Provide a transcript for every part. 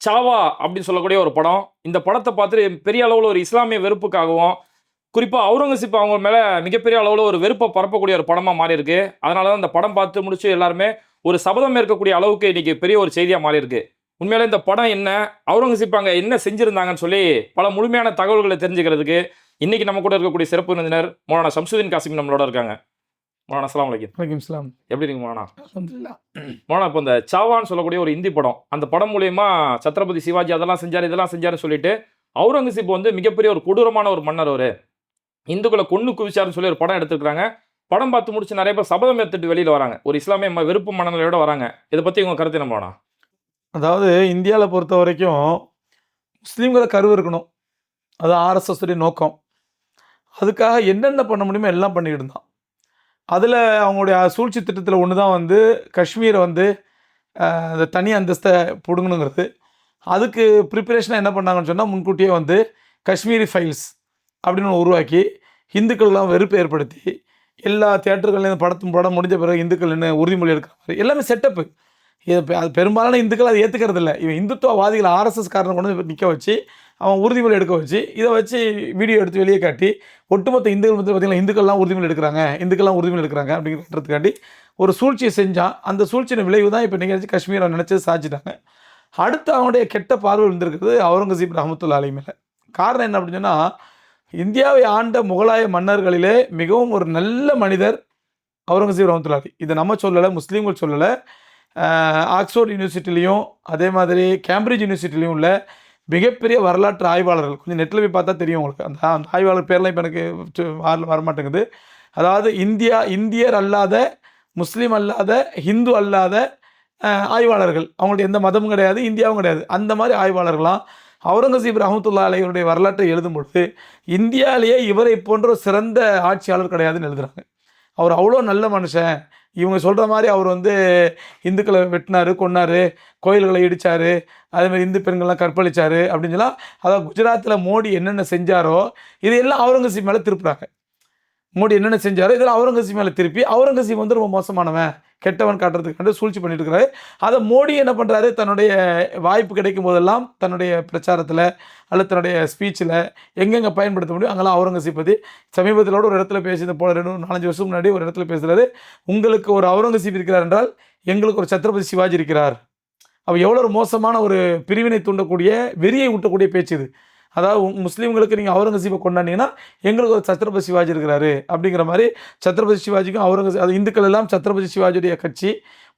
சாவா அப்படின்னு சொல்லக்கூடிய ஒரு படம். இந்த படத்தை பார்த்துட்டு பெரிய அளவில் ஒரு இஸ்லாமிய வெறுப்புக்காகவும் குறிப்பாக அவுரங்கசீப் அவங்க மேலே மிகப்பெரிய அளவில் ஒரு வெறுப்பை பரப்பக்கூடிய ஒரு படமாக மாறி இருக்கு அதனால தான் இந்த படம் பார்த்து முடிச்சு எல்லாருமே ஒரு சபதம் இருக்கக்கூடிய அளவுக்கு இன்னைக்கு பெரிய ஒரு செய்தியாக மாறி இருக்கு உண்மையிலே இந்த படம் என்ன அவுரங்கசீப் அங்கே என்ன செஞ்சிருந்தாங்கன்னு சொல்லி பல முழுமையான தகவல்களை தெரிஞ்சுக்கிறதுக்கு இன்னைக்கு நம்ம கூட இருக்கக்கூடிய சிறப்பு விருந்தினர் மோலானா சம்சுதீன் காசிம் நம்மளோட இருக்காங்க. மோலானா அஸ்ஸலாமு அலைக்கும். வலைக்கம் இஸ்லாம் எப்படி இருக்கு அல்ஹம்துலில்லாஹ் மோனா இப்போ இந்த சாவான்னு சொல்லக்கூடிய ஒரு இந்தி படம் அந்த படம் மூலியமா சத்ரபதி சிவாஜி அதெல்லாம் செஞ்சார் இதெல்லாம் செஞ்சாருன்னு சொல்லிட்டு அவுரங்கசீப் வந்து மிகப்பெரிய ஒரு கொடூரமான ஒரு மன்னர் அவரு. இந்துக்களை கொன்னு குவிச்சாருன்னு சொல்லி ஒரு படம் எடுத்திருக்காங்க படம் பார்த்து முடிச்சு நிறைய பேர் சபதம் எடுத்துட்டு வெளியில வராங்க. ஒரு இஸ்லாமிய ம- வெறுப்பு மனநிலையோட வராங்க. இதை பத்தி உங்க கருத்து என்ன மோனா? அதாவது இந்தியாவில் பொறுத்த வரைக்கும் முஸ்லீம்களை கருவு இருக்கணும். அது ஆர்எஸ்எஸ் உடைய நோக்கம். அதுக்காக என்னென்ன பண்ண முடியுமோ எல்லாம் பண்ணிக்கிட்டு இருந்தான். அதில் அவங்களுடைய சூழ்ச்சி திட்டத்தில் ஒன்று தான் வந்து காஷ்மீரை வந்து அந்த தனி அந்தஸ்தை பிடுங்கணுங்கிறது. அதுக்கு ப்ரிப்பரேஷனாக என்ன பண்ணாங்கன்னு சொன்னால் முன்கூட்டியே வந்து காஷ்மீரி ஃபைல்ஸ் அப்படின்னு ஒன்று உருவாக்கி ஹிந்துக்கள்லாம் வெறுப்பு ஏற்படுத்தி எல்லா தேட்டர்கள்லேயும் படத்தும் படம் முடிஞ்ச பிறகு இந்துக்கள்னு உறுதிமொழி எடுக்கிற மாதிரி. எல்லாமே செட்டப்பு இது அது பெரும்பாலான இந்துக்கள் அதை ஏற்றுக்கிறது இல்லை இவன் இந்துத்துவவாதிகள் ஆர்எஸ்எஸ் காரணம் கொண்டு வந்து நிற்க வச்சு அவன் உறுதிமொழி எடுக்க வச்சு இதை வச்சு வீடியோ எடுத்து வெளியே காட்டி ஒட்டுமொத்த இந்துக்கள் வந்து பார்த்தீங்கன்னா இந்துக்கள்லாம் உறுதிமொழி எடுக்கிறாங்க இந்துக்கள்லாம் உறுதிமொழி எடுக்கிறாங்க அப்படிங்கிறதுக்காண்டி ஒரு சூழ்ச்சியை செஞ்சான் அந்த சூழ்ச்சியின் விளைவு தான் இப்போ நிகழ்ச்சி காஷ்மீரை நினச்சி சாச்சிட்டாங்க அடுத்து அவனுடைய கெட்ட பார்வை இருந்திருக்கிறது அவுரங்கசீப் ரஹமத்துல்லா அலி மேலே. காரணம் என்ன அப்படின்னு சொன்னால் இந்தியாவை ஆண்ட முகலாய மன்னர்களிலே மிகவும் ஒரு நல்ல மனிதர் அவுரங்கசீப் ரஹமத்துல்லா அலி இதை நம்ம சொல்லலை முஸ்லீம்கள் சொல்லலை. ஆஹ் ஆக்ஸ்போர்ட் யூனிவர்சிட்டிலையும் அதே மாதிரி கேம்பிரிட்ஜ் யூனிவர்சிட்டிலையும் உள்ள மிகப்பெரிய வரலாற்று ஆய்வாளர்கள். கொஞ்சம் நெட்டில் போய் பார்த்தா தெரியும் உங்களுக்கு. அந்த அந்த ஆய்வாளர் பேர்லாம் இப்போ எனக்கு வர வரல வரமாட்டேங்குது அதாவது இந்தியா இந்தியர் அல்லாத முஸ்லீம் அல்லாத ஹிந்து அல்லாத ஆய்வாளர்கள். அவங்கள்ட்ட எந்த மதமும் கிடையாது இந்தியாவும் கிடையாது. அந்த மாதிரி ஆய்வாளர்களாம் அவுரங்கசீப் ரஹமத்துல்லா அலைவருடைய வரலாற்றை எழுதும் பொழுது இந்தியாவிலேயே இவரை போன்ற ஒரு சிறந்த ஆட்சியாளர் கிடையாதுன்னு எழுதுகிறாங்க அவர் அவ்வளோ நல்ல மனுஷன். இவங்க சொல்கிற மாதிரி அவர் வந்து இந்துக்களை வெட்டினார் கொன்னாரு கோயில்களை இடித்தார் அதேமாதிரி இந்து பெண்கள்லாம் கற்பழிச்சாரு அப்படின்னு சொல்லலாம் அதாவது குஜராத்தில் மோடி என்னென்ன செஞ்சாரோ இதையெல்லாம் அவுரங்கசீப் மேலே திருப்புறாங்க. மோடி என்னென்ன செஞ்சாரோ இதெல்லாம் அவுரங்கசீப் மேலே திருப்பி அவுரங்கசீப் வந்து ரொம்ப மோசமானவன். கெட்டவன் காட்டுறதுக்காண்டு சூழ்ச்சி பண்ணிட்டு இருக்கிறாரு அதை மோடி என்ன பண்ணுறாரு தன்னுடைய வாய்ப்பு கிடைக்கும் போதெல்லாம் தன்னுடைய பிரச்சாரத்தில் அல்லது தன்னுடைய ஸ்பீச்சில் எங்கெங்கே பயன்படுத்த முடியும் அங்கெல்லாம் அவுரங்கசீப் பற்றி சமீபத்தில் ஒரு இடத்துல பேசி இந்த போல ரெண்டு நாலஞ்சு வருஷம் முன்னாடி ஒரு இடத்துல பேசுகிறாரு உங்களுக்கு ஒரு அவுரங்கசீப் இருக்கிறார் என்றால் எங்களுக்கு ஒரு சத்ரபதி சிவாஜி இருக்கிறார். அவர் எவ்வளோ ஒரு மோசமான ஒரு பிரிவினை தூண்டக்கூடிய வெறியை ஊட்டக்கூடிய பேச்சு இது. அதாவது முஸ்லீம்களுக்கு நீங்கள் அவுரங்கசீப்பை கொண்டாடினீங்கன்னா எங்களுக்கு ஒரு சத்ரபதி சிவாஜி இருக்கிறாரு அப்படிங்கிற மாதிரி சத்ரபதி சிவாஜிக்கும் அவுரங்கசீப் அது இந்துக்கள் எல்லாம் சத்ரபதி சிவாஜியுடைய கட்சி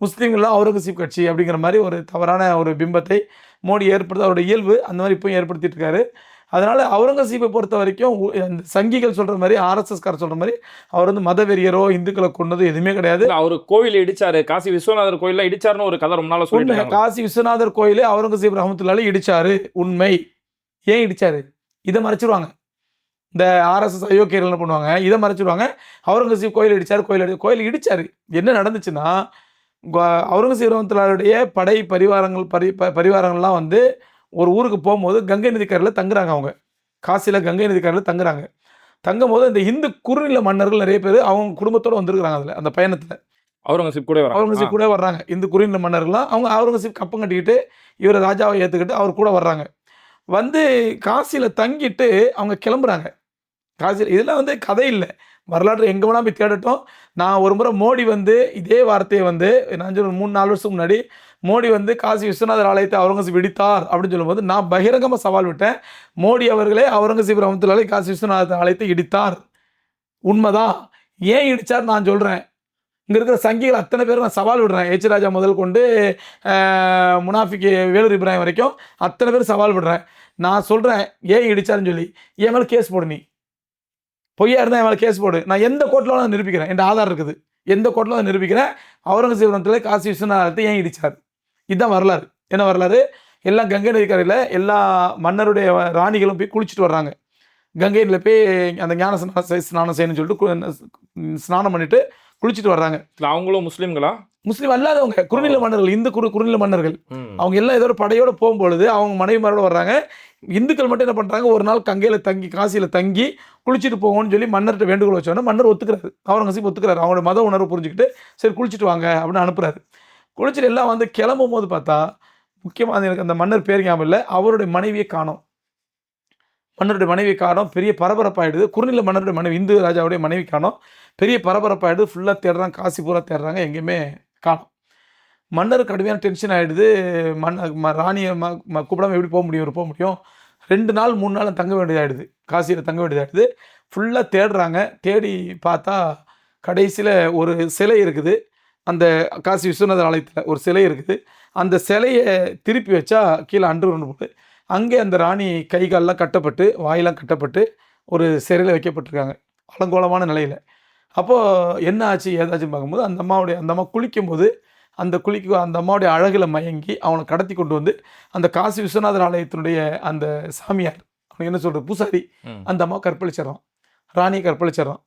முஸ்லீம்கள்லாம் அவுரங்கசீப் கட்சி அப்படிங்கிற மாதிரி ஒரு தவறான ஒரு பிம்பத்தை மோடி ஏற்படுத்த அவருடைய இயல்பு அந்த மாதிரி இப்போயும் ஏற்படுத்திட்டு இருக்காரு. அதனால் அவுரங்கசீப்பை பொறுத்த வரைக்கும் அந்த சங்கிகள் சொல்கிற மாதிரி ஆர்எஸ்எஸ்கார் சொல்கிற மாதிரி அவர் வந்து மதவெறியரோ இந்துக்களை கொண்டது எதுவுமே கிடையாது. அவர் கோயில் இடிச்சாரு. காசி விஸ்வநாதர் கோயில்ல இடிச்சாருன்னு ஒரு கதை ரொம்ப நாளா இருக்காங்க. காசி விஸ்வநாதர் கோயிலே அவுரங்கசீப் ரஹமத்துல்லாலே இடிச்சாரு. உண்மை. ஏன் இடிச்சாரு? இதை மறைச்சிருவாங்க. இந்த ஆர்எஸ்எஸ் அயோக்கியர்கள் என்ன பண்ணுவாங்க? இதை மறைச்சிருவாங்க. அவுரங்கசீப் கோயில் இடிச்சாரு கோயில் இடி கோயில் இடிச்சாரு. என்ன நடந்துச்சுன்னா கோ- அவுரங்கசீப் ரஹமத்துல்லாருடைய படை பரிவாரங்கள் பரி பரிவாரங்கள்லாம் வந்து ஒரு ஊருக்கு போகும்போது கங்கை நதிக்கரையில் தங்குறாங்க அவங்க. காசியில் கங்கை நதிக்கரையில் தங்குறாங்க. தங்கும் போது இந்த இந்து குறுநில மன்னர்கள் நிறைய பேர் அவங்க குடும்பத்தோடு வந்திருக்கிறாங்க அதில் அந்த பயணத்தில். அவுரங்கசீப் கூட வராங்க. அவுரங்கசீப் கூட வர்றாங்க. இந்த குறுநில மன்னர்கள்லாம் அவங்க அவுரங்கசீப் கப்பம் கட்டிக்கிட்டு இவரை ராஜாவை ஏற்றுக்கிட்டு அவர் கூட வர்றாங்க. வந்து காசியில் தங்கிட்டு அவங்க கிளம்புறாங்க. காசியில் இதெல்லாம் வந்து கதை இல்லை. வரலாற்று எங்கே வேணால் போய் தேடட்டும். நான் ஒரு முறை மோடி வந்து இதே வார்த்தையை வந்து நான் ஒரு மூணு நாலு வருஷத்துக்கு முன்னாடி மோடி வந்து காசி விஸ்வநாதர் ஆலயத்தை அவுரங்கசீப் விடித்தார் அப்படின்னு சொல்லும்போது நான் பகிரங்கமாக சவால் விட்டேன். மோடி அவர்களே அவுரங்கசீப் ரமத்துலாலே காசி விஸ்வநாதர் ஆலயத்தை இடித்தார். உண்மைதான் ஏன் இடித்தார் நான் சொல்கிறேன் இங்கே இருக்கிற சங்கிகள் அத்தனை பேரும் நான் சவால் விடுறேன். எச் ராஜா முதல் கொண்டு முனாஃபிக்கு வேலூர் இப்ராஹிம் வரைக்கும் அத்தனை பேர் சவால் விடுறேன். நான் சொல்கிறேன் ஏன் இடிச்சாருன்னு சொல்லி என் மேலே கேஸ் போடு நீ. பொய்யா இருந்தால் என் மேலே கேஸ் போடு. நான் எந்த கோர்ட்டில் நான் நிரூபிக்கிறேன். என் ஆதார் இருக்குது. எந்த கோர்ட்டில் நான் நிரூபிக்கிறேன். அவுரங்கசீபுரத்தில் காசி விஸ்வநாதத்தை ஏன் இடிச்சார்? இதுதான் வரலாறு. என்ன வரலாறு? எல்லாம் கங்கை நதிக்கரையில் எல்லா மன்னருடைய ராணிகளும் போய் குளிச்சுட்டு வர்றாங்க. கங்கையில் போய் அந்த ஞான ஸ்நானம் செய்- செய்யணும்னு சொல்லிட்டு ஸ்நானம் பண்ணிட்டு குளிச்சுட்டு வர்றாங்க. இல்ல அவங்களும் முஸ்லீம்களா? முஸ்லீம் அல்லாதவங்க குறுநில மன்னர்கள் இந்து குறு குறுநில மன்னர்கள். அவங்க எல்லாம் ஏதோ ஒரு படையோட போகும்பொழுது அவங்க மனைவிமாரோட வர்றாங்க. இந்துக்கள் மட்டும் என்ன பண்ணுறாங்க ஒரு நாள் கங்கையில் தங்கி காசியில் தங்கி குளிச்சுட்டு போகணும்னு சொல்லி மன்னர்கிட்ட வேண்டுகோள் வச்சோன்னா மன்னர் ஒத்துக்கிறாரு. அவுரங்கசீப் ஒத்துக்கிறாரு. அவங்களோட மத உணர்வு புரிஞ்சுக்கிட்டு சரி குளிச்சுட்டு வாங்க அப்படின்னு அனுப்புறாரு. குளிச்சுட்டு எல்லாம் வந்து கிளம்பும் போது பார்த்தா முக்கியமாக எனக்கு அந்த மன்னர் பேர் ஞாபகம் இல்லை. அவருடைய மனைவியை காணோம். மன்னருடைய மனைவி காணோம். பெரிய பரபரப்பாயிடுது. குறுநில மன்னருடைய மனைவி இந்து ராஜாவுடைய மனைவி காணோம். பெரிய பரபரப்பாயிடுது. ஃபுல்லாக தேடுறாங்க. காசி பூரா தேடுறாங்க. எங்கேயுமே காலம் மன்னர் கடுமையான டென்ஷன் ஆகிடுது மன்ன ம- ராணியை ம கூப்பிடாமல் கூப்பிடாம எப்படி போக முடியும் போக முடியும்? ரெண்டு நாள் மூணு நாள் தங்க வேண்டியதாகிடுது காசியில் தங்க வேண்டியதாகிடுது ஃபுல்லாக தேடுறாங்க. தேடி பார்த்தா கடைசியில் ஒரு சிலை இருக்குது. அந்த காசி விஸ்வநாதர் ஆலயத்தில் ஒரு சிலை இருக்குது. அந்த சிலையை திருப்பி வச்சா கீழே அன்று ஒன்று போட்டு அங்கே அந்த ராணி கை கால்லாம் கட்டப்பட்டு வாயெல்லாம் கட்டப்பட்டு ஒரு சிறையில் வைக்கப்பட்டிருக்காங்க. அலங்கோலமான நிலையில். அப்போது என்ன ஆச்சு? ஏதாச்சும் பார்க்கும்போது அந்த அம்மாவுடைய அந்த அம்மா குளிக்கும்போது அந்த குளிக்கு அந்த அம்மாவுடைய அழகில் மயங்கி அவனை கடத்தி கொண்டு வந்து அந்த காசி விஸ்வநாதர் ஆலயத்தினுடைய அந்த சாமியார் அவனுக்கு என்ன சொல்கிறது பூசாரி. அந்த அம்மா கற்பழிச்சிடறான். ராணியை கற்பழிச்சிடறான்.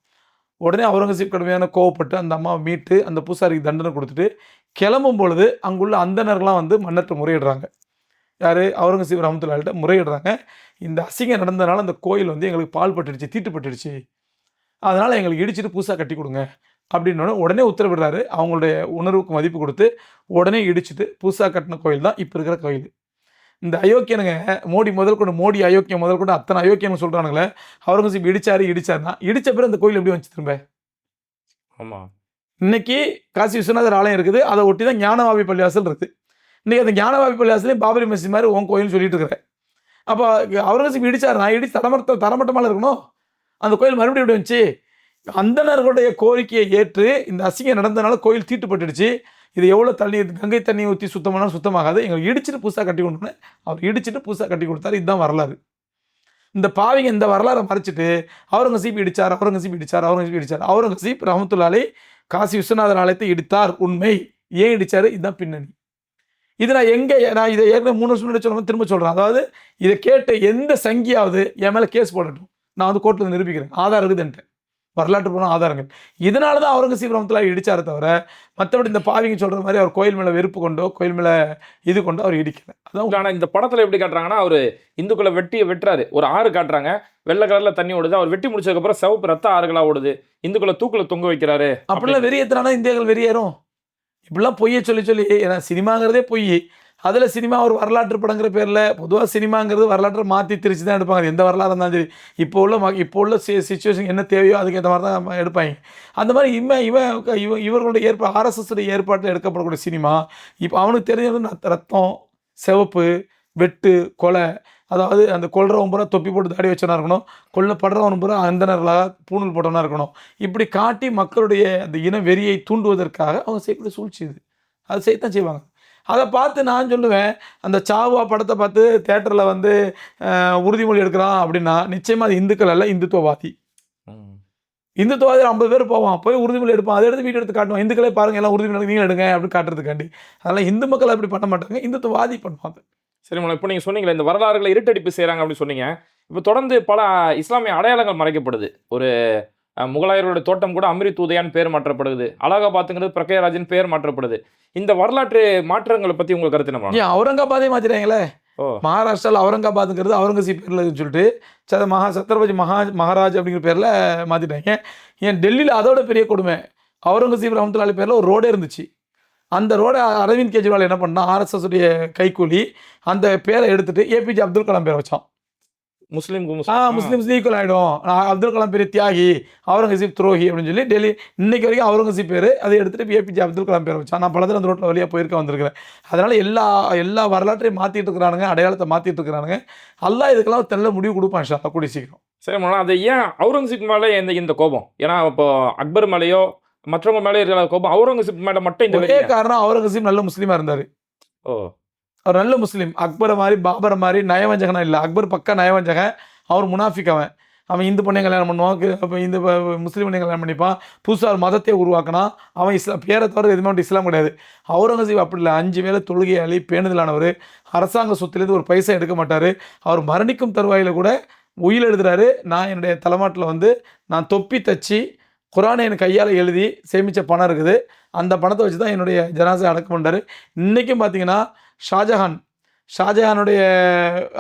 உடனே அவுரங்கசீப் கடுமையான கோவப்பட்டு அந்த அம்மாவை மீட்டு அந்த பூசாரிக்கு தண்டனை கொடுத்துட்டு கிளம்பும் பொழுது அங்குள்ள அந்தணர்கள்லாம் வந்து மன்னர்கிட்ட முறையிடுறாங்க. யார்? அவுரங்கசீப் ரஹமத்துல்லாட்ட முறையிடுறாங்க. இந்த அசிங்கம் நடந்ததுனால அந்த கோயில் வந்து எங்களுக்கு பால் பட்டுடுச்சு தீட்டுப்பட்டுடுச்சு. அதனால் எங்களுக்கு இடிச்சிட்டு புதுசாக கட்டி கொடுங்க அப்படின்னோடனே உடனே உத்தரவிடுறாரு. அவங்களுடைய உணர்வுக்கு மதிப்பு கொடுத்து உடனே இடிச்சிட்டு புதுசாக கட்டின கோயில் தான் இப்போ இருக்கிற கோயில். இந்த அயோக்கியனுங்க மோடி முதல் கொண்டு மோடி அயோக்கியம் முதல் கொண்டு அத்தனை அயோக்கியம் சொல்கிறானுங்களே அவுரங்கசீப் இடிச்சாரு இடிச்சாருன்னா இடிச்ச பிறகு அந்த கோயில் எப்படி வந்துச்சு திரும்ப? ஆமா. இன்னைக்கு காசி விஸ்வநாதர் ஆலயம் இருக்குது அதை ஒட்டி தான் ஞானவாபி பள்ளிவாசல் இருக்குது இன்னைக்கு அந்த ஞானவாபி பள்ளிவாசலையும் பாபரி மஸ்ஜித் மாதிரி உன் கோயில்னு சொல்லிட்டு இருக்கிறேன் அப்போ அவுரங்கசீப் இடிச்சார் நான் இடிச்சு தரமட்ட தரமட்டமாக இருக்கணும்? அந்த கோயில் மறுபடியும் எப்படி வந்துச்சு? அந்தணர்களுடைய கோரிக்கையை ஏற்று இந்த அசிங்கம் நடந்தனால கோயில் தீட்டுப்பட்டுடுச்சு. இது எவ்வளோ தண்ணி கங்கை தண்ணி ஊற்றி சுத்தமானாலும் சுத்தமாகாது. எங்களுக்கு இடிச்சிட்டு புதுசாக கட்டி கொடுக்கணும் அவர் இடிச்சிட்டு புதுசாக கட்டி கொடுத்தாரு. இதுதான் வரலாறு. இந்த பாவிங்க இந்த வரலாறை மறைச்சிட்டு அவுரங்கசீப் இடிச்சார் அவுரங்கசீப் இடிச்சார் அவுரங்கசீப் இடிச்சார். அவுரங்கசீப் ரஹமத்துல்லாலே காசி விஸ்வநாதர் ஆலயத்தை இடித்தார். உண்மை. ஏன் இடித்தார் இதுதான் பின்னணி. இது நான் எங்கே நான் இதை ஏற்கனவே மூணு வருஷம் முன்னாடி சொல்லாமல் திரும்ப சொல்கிறேன் அதாவது இதை கேட்ட எந்த சங்கியாவது என் மேலே கேஸ் போடட்டும். நான் வந்து கோர்ட்டில் நிரூபிக்கிறேன். ஆதாரம் இருக்குதுன்ட்டு. வரலாற்று போன ஆதாரங்கள் இதனால தான் அவுரங்கசீப் ரஹமத்துல்லா இடிச்சாரே தவிர மற்றபடி இந்த பாவிங்க சொல்கிற மாதிரி அவர் கோயில் மேலே வெறுப்பு கொண்டோ கோயில் மேலே இது கொண்டோ அவர் இடிக்கல. அதான் இல்ல, ஆனா இந்த படத்துல எப்படி காட்டுறாங்கன்னா அவரு இந்துக்களை வெட்டி வெட்டுறாரு. ஒரு ஆறு காட்டுறாங்க. வெள்ளை கலர்ல தண்ணி ஓடுது. அவர் வெட்டி முடிச்சதுக்கு அப்புறம் சிவப்பு ரத்த ஆறுகளா ஓடுது. இந்துக்களை தூக்குல தொங்க வைக்கிறாரு. அப்படிலாம் வெறியேற்றினா இந்தியாக்கள் வெறியேறும். இப்படிலாம் பொய்யை சொல்லி சொல்லி ஏன்னா சினிமாங்கிறதே பொய். அதில் சினிமா ஒரு வரலாற்று படங்கிற பேரில் பொதுவாக சினிமாங்கிறது வரலாற்றை மாற்றி திரிச்சு தான் எடுப்பாங்க. எந்த வரலாறு இருந்தாலும் சரி. இப்போ உள்ள ம இப்போ உள்ள சுச்சுவேஷன் என்ன தேவையோ அதுக்கேற்ற மாதிரி தான் எடுப்பாங்க. அந்த மாதிரி இவன் இவன் இவன் இவர்களுடைய ஏற்பா ஆர்எஸ்எஸ் ஏற்பாட்டில் எடுக்கப்படக்கூடிய சினிமா இப்போ அவனுக்கு தெரிஞ்சது ரத்தம் சிவப்பு வெட்டு கொலை. அதாவது அந்த கொல்றவன் பூரா தொப்பி போட்டு தாடி வச்சவனா இருக்கணும். கொல்லப்படுறவன் பூரா அந்தனர்களாக பூணூல் போட்டவனா இருக்கணும். இப்படி காட்டி மக்களுடைய அந்த இன வெறியை தூண்டுவதற்காக அவங்க செய்யக்கூடிய சூழ்ச்சி இது. அது செய்யத்தான் செய்வாங்க. அதை பார்த்து நான் சொல்லுவேன் அந்த சாவா படத்தை பார்த்து தேட்டரில் வந்து உறுதிமொழி எடுக்கிறான் அப்படின்னா நிச்சயமாக அது இந்துக்கள் அல்ல இந்துத்துவவாதி. ம். இந்துத்துவவாதி ஐம்பது பேர் போவான் போய் உறுதிமொழி எடுப்பான் அதை எடுத்து வீடியோ எடுத்து காட்டுவான். இந்துக்களே பாருங்க எல்லாம் உறுதிமொழி நீங்களும் எடுங்க அப்படின்னு காட்டுறதுக்காண்டி. அதெல்லாம் இந்து மக்கள் அப்படி பண்ண மாட்டாங்க இந்துத்துவவாதி பண்ணுவாங்க. சரி மேடம் இப்போ நீங்க சொன்னீங்களே இந்த வரலாறுகளை இருட்டடிப்பு செய்றாங்க அப்படின்னு சொன்னீங்க. இப்போ தொடர்ந்து பல இஸ்லாமிய அடையாளங்கள் மறைக்கப்படுது. ஒரு அஹ், முகலாயர்களுடைய தோட்டம் கூட அமிர்த் உதயான் பேர் மாற்றப்படுது அலகாபாத்துங்கிறது பிரகயராஜன் பேர் மாற்றப்படுது. இந்த வரலாற்று மாற்றங்களை பத்தி உங்களுக்கு கருத்து? ஏன் அவுரங்காபாதே மாத்திட்டாங்களே? ஓ. மகாராஷ்டிராவில் அவுரங்காபாத்துங்கிறது அவுரங்கசீப் பேரில் இருக்குன்னு சொல்லிட்டு சத மகா சத்ரபதி மகா மகாராஜ் அப்படிங்கிற பேரில் மாற்றிட்டாங்க ஏன் டெல்லியில் அதோட பெரிய கொடுமை அவுரங்கசீப் ரஹமத்துல்லாலி பேரில் ஒரு ரோடே இருந்துச்சு. அந்த ரோடை அரவிந்த் கெஜ்ரிவால் என்ன பண்ணா ஆர்எஸ்எஸ் உடைய கைக்கூலி அந்த பேரை எடுத்துட்டு ஏபிஜே அப்துல் கலாம் பேரை வச்சான். முஸ்லீம் ஆ முஸ்லீம்ஸ் ஈக்குவல் ஆகிடும் அப்துல் கலாம் பேர் தியாகி அவுரங்கசீப் துரோகி அப்படின்னு சொல்லி டெல்லி இன்னைக்கு வரைக்கும் அவுரங்கசீப் பேர் அதை எடுத்துட்டு ஏபிஜே அப்துல் கலாம் பேர் வச்சான் நான் பல தடவை அந்த ரோட்டில் வழியாக போயிருக்க வந்திருக்கிறேன். அதனால எல்லா எல்லா வரலாற்றையும் மாற்றிட்டு இருக்கிறானுங்க அடையாளத்தை மாற்றிட்டு இருக்கிறானுங்க. அல்லாஹ் இதுக்கெல்லாம் நல்ல முடிவு கொடுப்பான் ஷா கூடிய சீக்கிரம். சரி மேடம் அது ஏன் அவுரங்கசீப் மேலே இந்த இந்த கோபம்? ஏன்னா இப்போ அக்பர் மேலேயோ மற்றவங்க மேலே இருக்கிற கோபம் அவுரங்கசீப் மேலே மட்டும் இந்த ஒரே? காரணம் அவுரங்கசீப் நல்ல முஸ்லீமா இருந்தார். ஓ. அவர் நல்ல முஸ்லீம். அக்பரை மாதிரி பாபரை மாதிரி நயவஞ்சகனா இல்லை. அக்பர் பக்கா நயவஞ்சகன். அவர் முனாஃபிக் அவன். அவன் இந்து பொண்ணையும் கல்யாணம் பண்ணுவான். அப்போ இந்து முஸ்லீம் பொண்ணையும் கல்யாணம் பண்ணிப்பான். புதுசாக ஒரு மதத்தை உருவாக்கினா அவன் இஸ்லாம் பேரை தவிர எதுவுமே அவன்கிட்ட இஸ்லாம் கிடையாது. அவுரங்கசீப் அப்படி இல்லை. அஞ்சு வேலை தொழுகையாளி பேணுதலானவர். அரசாங்க சொத்துலேருந்து ஒரு பைசா எடுக்க மாட்டார். அவர் மரணிக்கும் தருவாயில் கூட உயில் எழுதுறாரு. நான் என்னுடைய தலைமாட்டில் வந்து நான் தொப்பி தச்சு குரானை என் கையால் எழுதி சேமித்த பணம் இருக்குது. அந்த பணத்தை வச்சு தான் என்னுடைய ஜனாசை அடக்கம் பண்ணுறாரு இன்றைக்கும் பார்த்தீங்கன்னா ஷாஜஹான். ஷாஜஹானுடைய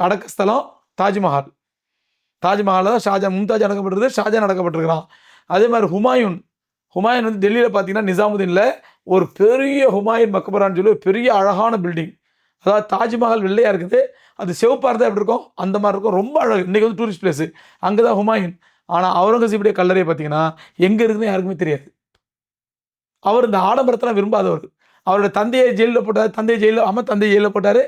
அடக்க ஸ்தலம் தாஜ்மஹால். தாஜ்மஹாலில் தான் ஷாஜா மும்தாஜ் அடக்கப்பட்டிருது ஷாஜஹான் அடக்கப்பட்டிருக்கிறான். அதே மாதிரி ஹுமாயூன். ஹுமாயூன் வந்து டெல்லியில் பார்த்தீங்கன்னா நிசாமுதீனில் ஒரு பெரிய ஹுமாயூன் மக்பரான்னு சொல்லி பெரிய அழகான பில்டிங் அதாவது தாஜ்மஹால் வெள்ளையாக இருக்குது. அது சிவப்பாக இருந்தால் எப்படி இருக்கும்? அந்த மாதிரி இருக்கும். ரொம்ப அழகு. இன்றைக்கி வந்து டூரிஸ்ட் பிளேஸு அங்கே தான் ஹுமாயூன். ஆனால் அவுரங்கசீபுடைய கல்லறையை பார்த்தீங்கன்னா எங்கே இருக்குதுன்னு யாருக்குமே தெரியாது. அவர் இந்த ஆடம்பரத்தெல்லாம் விரும்பாதவர். அவருடைய தந்தையை ஜெயிலில் போட்டார் தந்தையை ஜெயிலில் அம்மா தந்தையை ஜெயிலில் போட்டார்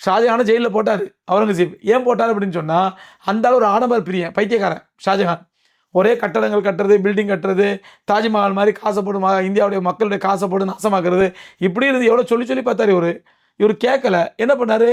ஷாஜஹானை ஜெயிலில் போட்டார் அவுரங்கசீப். ஏன் போட்டார் அப்படின்னு சொன்னால் அந்த அளவு ஒரு ஆடம்பர பிரியன் பைத்தியக்காரன் ஷாஜஹான் ஒரே கட்டடங்கள் கட்டுறது பில்டிங் கட்டுறது தாஜ்மஹால் மாதிரி காசை போட்டு இந்தியாவுடைய மக்களுடைய காசை போட்டு நாசமாக்குறது இப்படி இருந்து எவ்வளோ சொல்லி சொல்லி பார்த்தார் இவர். இவர் கேட்கல என்ன பண்ணார்?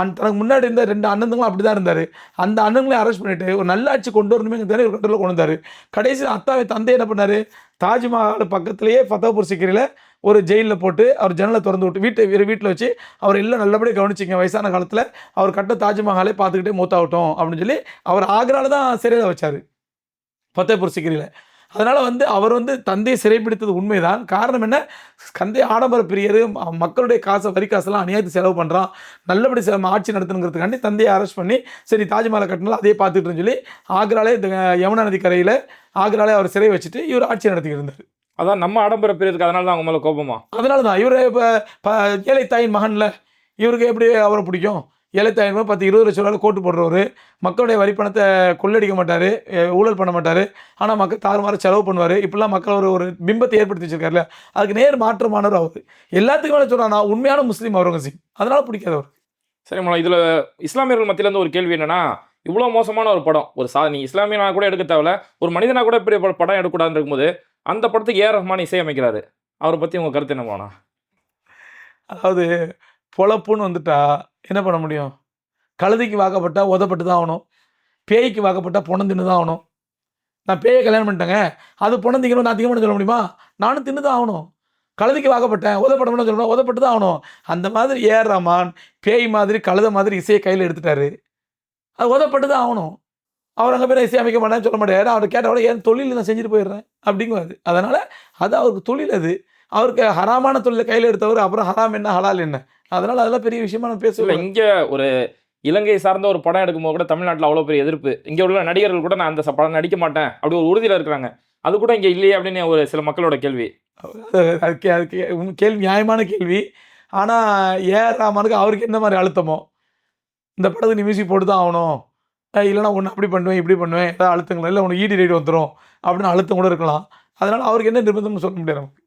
அந் தனக்கு முன்னாடி இருந்த ரெண்டு அண்ணனுங்களும் அப்படி தான் இருந்தார். அந்த அண்ணங்களையும் அரெஸ்ட் பண்ணிவிட்டு ஒரு நல்ல ஆட்சி கொண்டு வரணுமே தானே இவர் கட்டத்தில் கொண்டு வந்தார். கடைசியில் அத்தாவை தந்தை என்ன பண்ணார்? தாஜ்மஹால் பக்கத்துலேயே ஃபத்தேபூர் சிக்கிரியில் ஒரு ஜெயிலில் போட்டு அவர் ஜன்னலை திறந்து விட்டு வீட்டை வீட்டில் வச்சு அவர் எல்லாம் நல்லபடியாக கவனிச்சிங்க வயசான காலத்தில் அவர் கட்ட தாஜ்மஹாலே பார்த்துக்கிட்டே மூத்தாகட்டும் அப்படின்னு சொல்லி அவர் ஆக்ரால தான் சிறையில் வச்சார். ஃபத்தேபூர் சிக்கிரியில். அதனால் வந்து அவர் வந்து தந்தையை சிறைப்பிடித்தது உண்மைதான். காரணம் என்ன? தந்தை ஆடம்பர பிரியர் மக்களுடைய காசை வரி காசெல்லாம் அநியாயத்து செலவு பண்ணுறான் நல்லபடி செ- ஆட்சி நடத்தணுங்கிறதுக்காண்டி தந்தையை அரெஸ்ட் பண்ணி சரி தாஜ்மஹாலை கட்டினாலும் அதே பார்த்துக்கிட்டுன்னு சொல்லி ஆக்ராலே இந்த யமுனா நதி கரையில் ஆக்ராலே அவர் சிறை வச்சுட்டு இவர் ஆட்சி நடத்திக்கிட்டு இருந்தார். அதான் நம்ம ஆடம்பர பிரியருக்கு அதனால தான் அவங்க மேலே கோபமா? அதனால தான் இவர் இப்போ ஏழை தாயின் மகன்ல இவருக்கு எப்படி அவரை பிடிக்கும்? ஏழை தாயின் மகன் பத்து இருபது லட்சம் ரூபாய் கோட்டு போடுறவர் மக்களுடைய வரி பணத்தை கொள்ளடிக்க மாட்டார் ஊழல் பண்ண மாட்டார். ஆனால் மக்கள் தாறுமாற செலவு பண்ணுவார். இப்படிலாம் மக்கள் ஒரு ஒரு பிம்பத்தை ஏற்படுத்தி வச்சிருக்காருல்ல அதுக்கு நேர் மாற்றமானவர் அவர். எல்லாத்துக்கும் மேலே சொல்கிறான் நான் உண்மையான முஸ்லீம் அவுரங்கசீப். அதனால பிடிக்காது அவர் சரி மேடம் இதில் இஸ்லாமியர்கள் மத்தியில இருந்து ஒரு கேள்வி என்னன்னா இவ்வளோ மோசமான ஒரு படம் ஒரு சா நீ இஸ்லாமியனா கூட எடுக்க தேவையில்ல ஒரு மனிதனா கூட இப்படி படம் எடுக்கக்கூடாதுன்னு இருக்கும்போது அந்த படத்துக்கு ஏஆர் ரஹ்மான் இசையமைக்கிறாரு. அவரை பற்றி உங்கள் கருத்து என்ன போனா அதாவது பொழப்புன்னு வந்துட்டா என்ன பண்ண முடியும்? கழுதைக்கு வாக்கப்பட்டா உதப்பட்டு தான் ஆகணும். பேய்க்கு வாக்கப்பட்டால் பொணம் தின்னு தான் ஆகணும். நான் பேயை கல்யாணம் பண்ணிட்டேங்க. அது பொணம் திங்கணும் நான் திங்க சொல்ல முடியுமா? நானும் தின்னு தான் ஆகணும். கழுதைக்கு வாக்கப்பட்டேன் உதப்படணும்னு சொல்லணும் உதப்பட்டு தான் ஆகணும். அந்த மாதிரி ஏர் ரமான் பேய் மாதிரி கழுத மாதிரி இசையை கையில் எடுத்துட்டாரு. அது உதப்பட்டு தான் ஆகணும். அவர் அங்கே பேர் இசை அமைக்க மாட்டேன்னு சொல்ல மாட்டாரு. அவர் கேட்டவரை ஏன் தொழில் நான் செஞ்சுட்டு போயிடுறேன்? அப்படிங்குவாரு. அதனால் அது அவருக்கு தொழில் அது. அவருக்கு ஹராமான தொழிலை கையில் எடுத்தவர் அப்புறம் ஹராம் என்ன ஹலால் என்ன? அதனால அதெல்லாம் பெரிய விஷயமா நான் பேசுவேன். இங்கே ஒரு இலங்கை சார்ந்த ஒரு படம் எடுக்கும்போது கூட தமிழ்நாட்டில் அவ்வளோ பெரிய எதிர்ப்பு. இங்கே உள்ள நடிகர்கள் கூட நான் அந்த படம் நடிக்க மாட்டேன். அப்படி ஒரு உறுதியில் இருக்கிறாங்க. அது கூட இங்கே இல்லையே அப்படின்னு ஒரு சில மக்களோட கேள்வி. அதுக்கு அதுக்கு கேள்வி நியாயமான கேள்வி. ஆனால் ஏஆர் ராமனுக்கு அவருக்கு என்ன மாதிரி அழுத்தமோ? இந்த படத்துக்கு நீ மியூசிக் போட்டு தான் ஆகணும். அஹ் இல்லைன்னா ஒன்று அப்படி பண்ணுவேன் இப்படி பண்ணுவேன் ஏதாவது அழுத்தங்கள்? இல்லை உனக்கு ஈடி ரேட் வந்துடும் அப்படின்னு அழுத்தம் கூட இருக்கலாம். அதனால அவருக்கு என்ன நிர்பந்தம்னு சொல்ல முடியாது நமக்கு.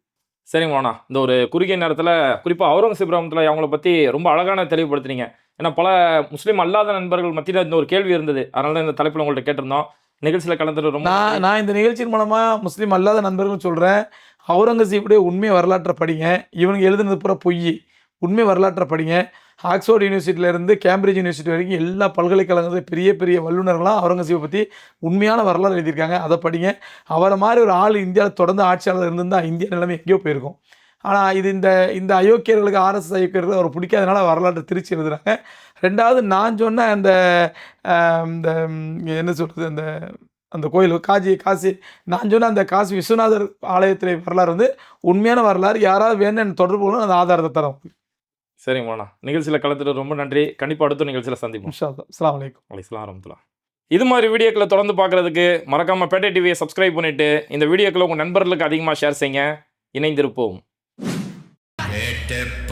சரிங்க மோனா. இந்த ஒரு குறுகிய நேரத்தில் குறிப்பாக அவுரங்கசீப் ரஹமத்துல அவங்கள பற்றி ரொம்ப அழகான தெளிவுபடுத்துனீங்க. ஏன்னா பல முஸ்லீம் அல்லாத நண்பர்கள் மத்தியில் இந்த ஒரு கேள்வி இருந்தது. அதனால தான் இந்த தலைப்பில் உங்கள்கிட்ட கேட்டிருந்தோம். நிகழ்ச்சியில் கலந்துட்டு ரொம்ப நான் நான் இந்த நிகழ்ச்சியின் மூலமாக முஸ்லீம் அல்லாத நண்பர்கள் சொல்கிறேன் அவுரங்கசீப்புடைய உண்மை வரலாற்றை படிங்க. இவனுங்க எழுதுனது பூரா பொய். உண்மை வரலாற்றை படிங்க. ஆக்ஸ்ஃபோர்ட் யூனிவர்சிட்டியிலேருந்து கேம்பிரிட்ஜ் யூனிவர்சிட்டி வரைக்கும் எல்லா பல்கலைக்கழகங்களும் பெரிய பெரிய வல்லுநர்களாம் அவுரங்கசீவை பற்றி உண்மையான வரலாறு எழுதியிருக்காங்க. அதை படிங்க. அவரை மாதிரி ஒரு ஆள் இந்தியாவில் தொடர்ந்து ஆட்சியாளர் இருந்திருந்தா இந்தியா நிலைமை எங்கேயோ போயிருக்கும். ஆனால் இது இந்த இந்த அயோக்கியர்களுக்கு ஆர்எஸ்எஸ் அயோக்கியர்கள் அவர் பிடிக்காதனால வரலாற்றை திருச்சி எழுதுறாங்க. ரெண்டாவது நான் சொன்ன அந்த இந்த என்ன சொல்கிறது அந்த அந்த கோயில் காஜி காசி நான் சொன்ன அந்த காசி விஸ்வநாதர் ஆலயத்துறை வரலாறு வந்து உண்மையான வரலாறு. யாராவது வேணும் தொடர்பு கொள்ளணும் அந்த ஆதாரத்தை தரோம் சரிங்க மோனா. நிகழ்ச்சியில் கலந்துட்டு ரொம்ப நன்றி. கண்டிப்பாக அடுத்த நிகழ்ச்சியில் சந்திப்போம். இன்ஷா அல்லாஹ் அஸ்ஸலாமு அலைக்கும். அலிஸ்லாம் ஆரம்பத்தில் இது மாதிரி வீடியோக்களை தொடர்ந்து பார்க்குறதுக்கு மறக்காமல் பேட்டை டிவியை சப்ஸ்கிரைப் பண்ணிவிட்டு இந்த வீடியோக்களை உங்கள் நண்பர்களுக்கு அதிகமாக ஷேர் செய்யுங்க. இணைந்திருப்போம்.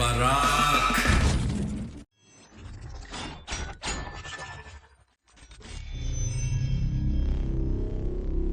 பராக்